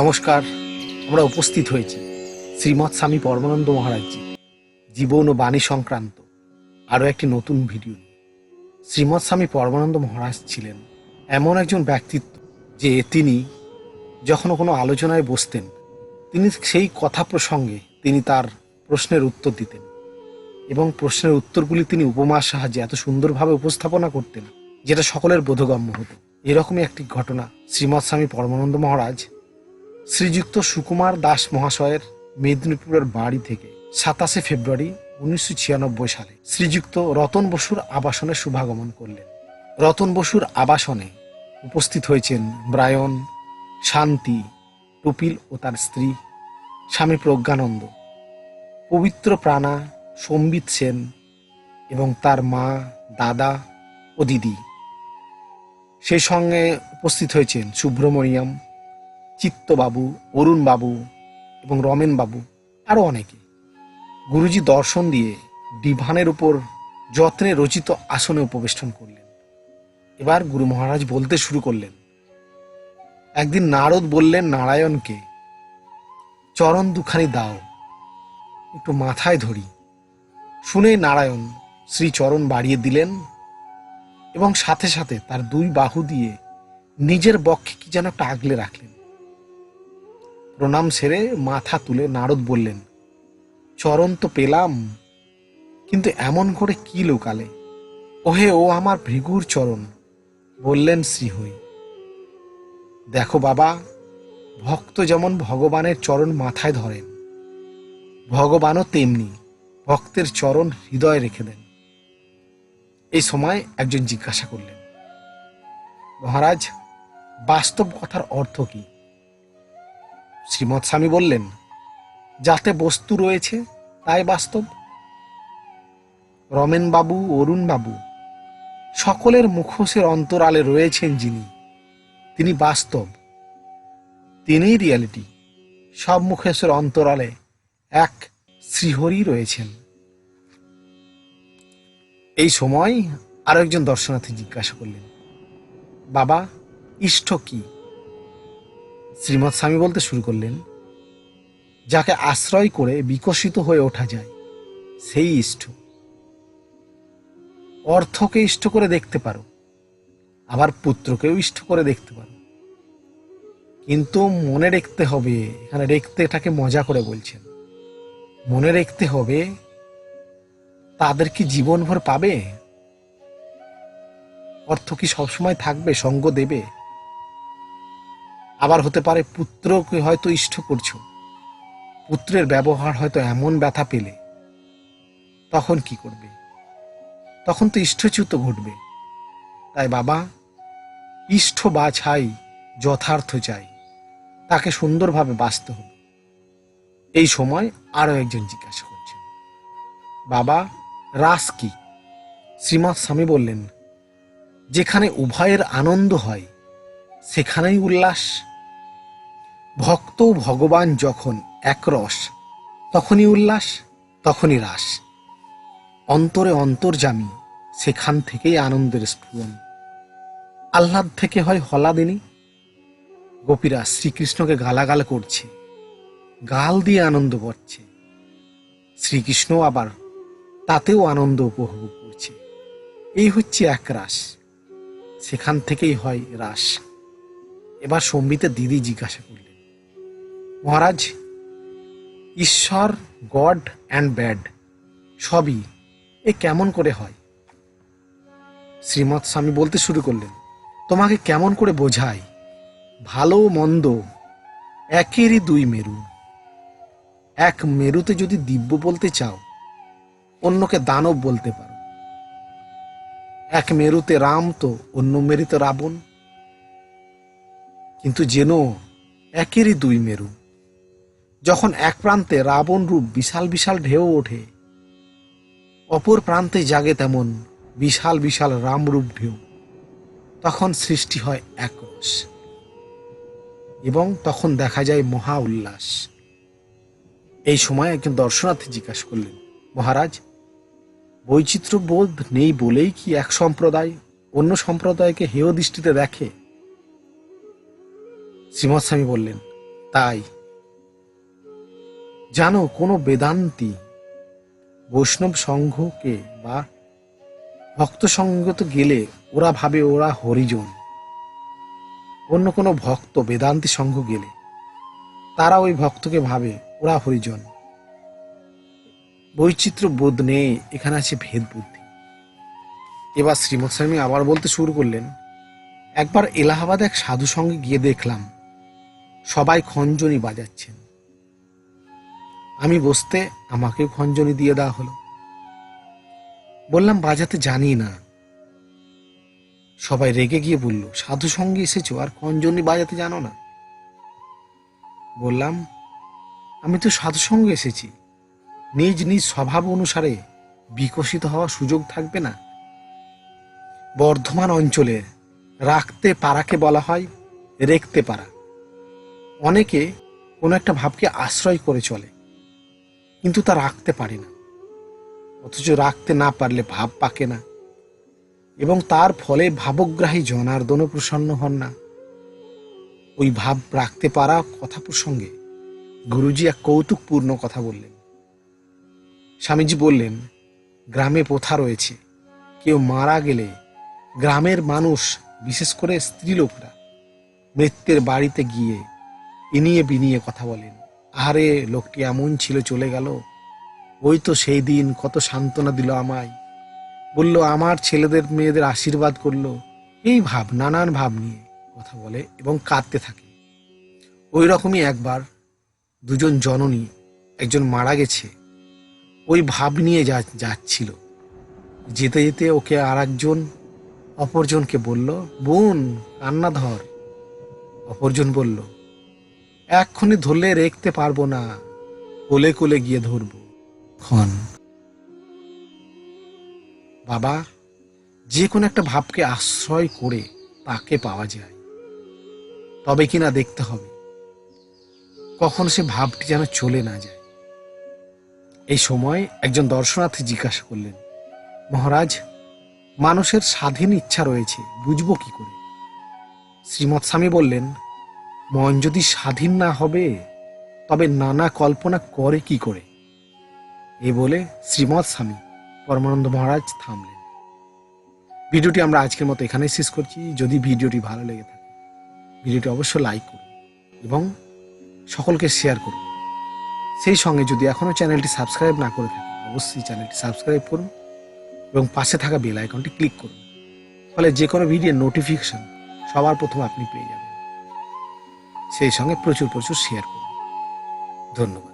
নমস্কার, আমরা উপস্থিত হয়েছি শ্রীমৎ স্বামী পরমানন্দ মহারাজজি, জীবন ও বাণী সংক্রান্ত আরও একটি নতুন ভিডিও। শ্রীমৎ স্বামী পরমানন্দ মহারাজ ছিলেন এমন একজন ব্যক্তিত্ব যে তিনি যখন কোনো আলোচনায় বসতেন, তিনি সেই কথা প্রসঙ্গে তিনি তার প্রশ্নের উত্তর দিতেন এবং প্রশ্নের উত্তরগুলি তিনি উপমার সাহায্যে এত সুন্দরভাবে উপস্থাপনা করতেন, যেটা সকলের বোধগম্য হতো এরকমই একটি ঘটনা শ্রীমৎ স্বামী পরমানন্দ মহারাজ শ্রীযুক্ত সুকুমার দাস মহাশয়ের মেদিনীপুরের বাড়ি থেকে সাতাশে ফেব্রুয়ারি উনিশশো ছিয়ানব্বই সালে শ্রীযুক্ত রতন বসুর আবাসনে শুভাগমন করলেন। রতন বসুর আবাসনে উপস্থিত হয়েছেন ব্রায়ন, শান্তি টুপিল ও তার স্ত্রী স্বামী প্রজ্ঞানন্দ, পবিত্র প্রাণা সম্বিত সেন এবং তার মা, দাদা ও দিদি। সেই সঙ্গে উপস্থিত হয়েছেন সুব্রমণিয়াম চিত্তবাবু, অরুণবাবু এবং রমেনবাবু আরও অনেকে। গুরুজি দর্শন দিয়ে ডিভানের উপর যত্নে রচিত আসনে উপবেষ্টন করলেন। এবার গুরু মহারাজ বলতে শুরু করলেন, একদিন নারদ বললেন, নারায়ণকে চরণ দুখানি দাও, একটু মাথায় ধরি। শুনে নারায়ণ শ্রীচরণ বাড়িয়ে দিলেন এবং সাথে সাথে তার দুই বাহু দিয়ে নিজের বক্ষে কি যেন একটা আগলে রাখলেন। প্রণাম সেরে মাথা তুলে নারদ বললেন, চরণ তো পেলাম, কিন্তু এমন করে কি লোকালে? ওহে, ও আমার ভৃগুর চরণ। বললেন শ্রীহই দেখো বাবা, ভক্ত যেমন ভগবানের চরণ মাথায় ধরেন, ভগবানও তেমনি ভক্তের চরণ হৃদয়ে রেখে দেন। এই সময় একজন জিজ্ঞাসা করলেন, মহারাজ, বাস্তব কথার অর্থ কি? শ্রীমৎ স্বামী বললেন, যাতে বস্তু রয়েছে, তাই বাস্তব। রমেন বাবু অরুণ বাবু সকলের মুখোশের অন্তরালে রয়েছেন যিনি। তিনি বাস্তব। তিনিই রিয়ালিটি। সব মুখোশের অন্তরালে এক শ্রীহরি রয়েছেন। এই সময় আরও একজন দর্শনার্থী জিজ্ঞাসা করলেন, বাবা, ইষ্ট কি? শ্রীমৎ স্বামী বলতে শুরু করলেন, যাকে আশ্রয় করে বিকশিত হয়ে ওঠা যায়, সেই ইষ্ট। অর্থকে ইষ্ট করে দেখতে পারো, আবার পুত্রকেও ইষ্ট করে দেখতে পারো। কিন্তু মনে রাখতে হবে, এখানে রেখতে এটাকে মজা করে বলছেন, মনে রাখতে হবে, তাদের কি জীবনভর পাবে? অর্থ কি সবসময় থাকবে, সঙ্গ দেবে? আবার হতে পারে পুত্রকে হয়তো ইষ্ট করছ। পুত্রের ব্যবহার হয়তো এমন ব্যথা পেলে। তখন কি করবে? তখন তো ইষ্টচ্যুত ঘটবে। তাই বাবা, ইষ্ট বা ছাই যথার্থ চাই। তাকে সুন্দরভাবে বাঁচতে হবে। এই সময় আরও একজন জিজ্ঞাসা করছেন, বাবা, রাস কি? শ্রীমৎ স্বামী বললেন, যেখানে উভয়ের আনন্দ হয়, সেখানেই উল্লাস। ভক্ত ভগবান যখন একরস, তখনই উল্লাস, তখনই রাস। অন্তরে অন্তর্জামী সেখান থেকেই আনন্দের স্ফুরণ। আহ্লাদ থেকে হয় হলাদিনী। গোপীরা শ্রীকৃষ্ণকে গালাগাল করছে, গাল দিয়ে আনন্দ করছে। শ্রীকৃষ্ণ আবার তাতেও আনন্দ উপভোগ করছে। এই হচ্ছে এক রাস সেখান থেকেই হয় রাস। এবার সম্বিতে দিদি জিজ্ঞাসা করলেন মহারাজ, ঈশ্বর, গড অ্যান্ড ব্যাড সবই এ কেমন করে হয়? শ্রীমৎ স্বামী বলতে শুরু করলেন, তোমাকে কেমন করে বোঝাই ভালো মন্দ, একেরই দুই মেরু। এক মেরুতে যদি দিব্য বলতে চাও, অন্যকে দানব বলতে পারো। এক মেরুতে রাম তো অন্য মেরুতে রাবণ। কিন্তু যেন একেরই দুই মেরু। যখন এক প্রান্তে রাবণ রূপ বিশাল বিশাল ঢেউ ওঠে, অপর প্রান্তে জাগে তেমন বিশাল বিশাল রামরূপ ঢেউ। তখন সৃষ্টি হয় একরস এবং তখন দেখা যায় মহা উল্লাস। এই সময় একজন দর্শনার্থী জিজ্ঞাসা করলেন, মহারাজ বৈচিত্র্য বোধ নেই বলেই কি এক সম্প্রদায় অন্য সম্প্রদায়কে হেয় দৃষ্টিতে দেখে? শ্রীমৎ স্বামী বললেন, তাই। জানো কোনো বেদান্তি বৈষ্ণব সংঘকে বা ভক্ত সঙ্গত গেলে ওরা ভাবে ওরা হরিজন। অন্য কোনো ভক্ত, বেদান্তি সংঘ গেলে তারা ওই ভক্তকে ভাবে ওরা হরিজন। বৈচিত্র্য বোধ নেই, এখানে আছে ভেদ বুদ্ধি। এবার শ্রীমৎ স্বামী আবার বলতে শুরু করলেন, একবার এলাহাবাদ এক সাধু সঙ্গে গিয়ে দেখলাম, সবাই খঞ্জনি বাজাচ্ছেন। আমি বসতে আমাকে খঞ্জনি দিয়ে দেওয়া হলো। বললাম, বাজাতে জানি না। সবাই রেগে গিয়ে বলল, সাধু সঙ্গে এসেছ, আর খঞ্জনি বাজাতে জানো না? বললাম, আমি তো সাধু সঙ্গে এসেছি। নিজ নিজ স্বভাব অনুসারে বিকশিত হওয়ার সুযোগ থাকবে না। বর্ধমান অঞ্চলে রাখতে পারাকে বলা হয়, রেখতে পারা অনেকে কোনো একটা ভাবকে আশ্রয় করে চলে। কিন্তু তা রাখতে পারে না। অথচ রাখতে না পারলে ভাব পাকে না। এবং তার ফলে ভাবগ্রাহী জনার্দনও প্রসন্ন হন না। ওই ভাব রাখতে পারা কথা প্রসঙ্গে গুরুজি এক কৌতুকপূর্ণ কথা বললেন। স্বামীজি বললেন, গ্রামে প্রথা রয়েছে। কেউ মারা গেলে গ্রামের মানুষ, বিশেষ করে স্ত্রীলোকরা, মৃত্যের বাড়িতে গিয়ে ইনিয়ে বিনিয়ে কথা বলেন। আরে লোকটি এমন ছিল, চলে গেল। ওই তো সেই দিন, কত সান্ত্বনা দিল আমায়। বলল, আমার ছেলেদের, মেয়েদের আশীর্বাদ করল। এই ভাব, নানান ভাব নিয়ে কথা বলে এবং কাঁদতে থাকে। ওই রকমই একবার দুজন জননী, একজন মারা গেছে। ওই ভাব নিয়ে যা, যাচ্ছিল। যেতে যেতে ওকে আর একজন অপরজনকে বলল, বোন, কান্না ধর। অপরজন বলল এক্ষুনি ধরলে রেখতে পারব না। কোলে কোলে গিয়ে ধরবো। ক্ষণ বাবা, যে কোনো একটা ভাবকে আশ্রয় করে তাকে পাওয়া যায়। তবে কিনা দেখতে হবে। কখন সে ভাবটি যেন চলে না যায়। এই সময় একজন দর্শনার্থী জিজ্ঞাসা করলেন, মহারাজ, মানুষের স্বাধীন ইচ্ছা রয়েছে, বুঝব কি করে? শ্রীমৎ স্বামী বললেন মন যদি স্বাধীন না হবে, তবে নানা কল্পনা করে কি করে? এ বলে শ্রীমৎ স্বামী পরমানন্দ মহারাজ থামলেন। ভিডিওটি আমরা আজকের মতো এখানেই শেষ করছি। যদি ভিডিওটি ভালো লেগে থাকে, ভিডিওটি অবশ্যই লাইক করুন এবং সকলকে শেয়ার করুন। সেই সঙ্গে যদি এখনও চ্যানেলটি সাবস্ক্রাইব না করে থাকেন, অবশ্যই চ্যানেলটি সাবস্ক্রাইব করুন এবং পাশে থাকা বেল আইকনটি ক্লিক করুন। ফলে যে কোনো ভিডিওর নোটিফিকেশন সবার প্রথম আপনি পেয়ে যাবেন। সেই সঙ্গে প্রচুর প্রচুর শেয়ার করুন। ধন্যবাদ।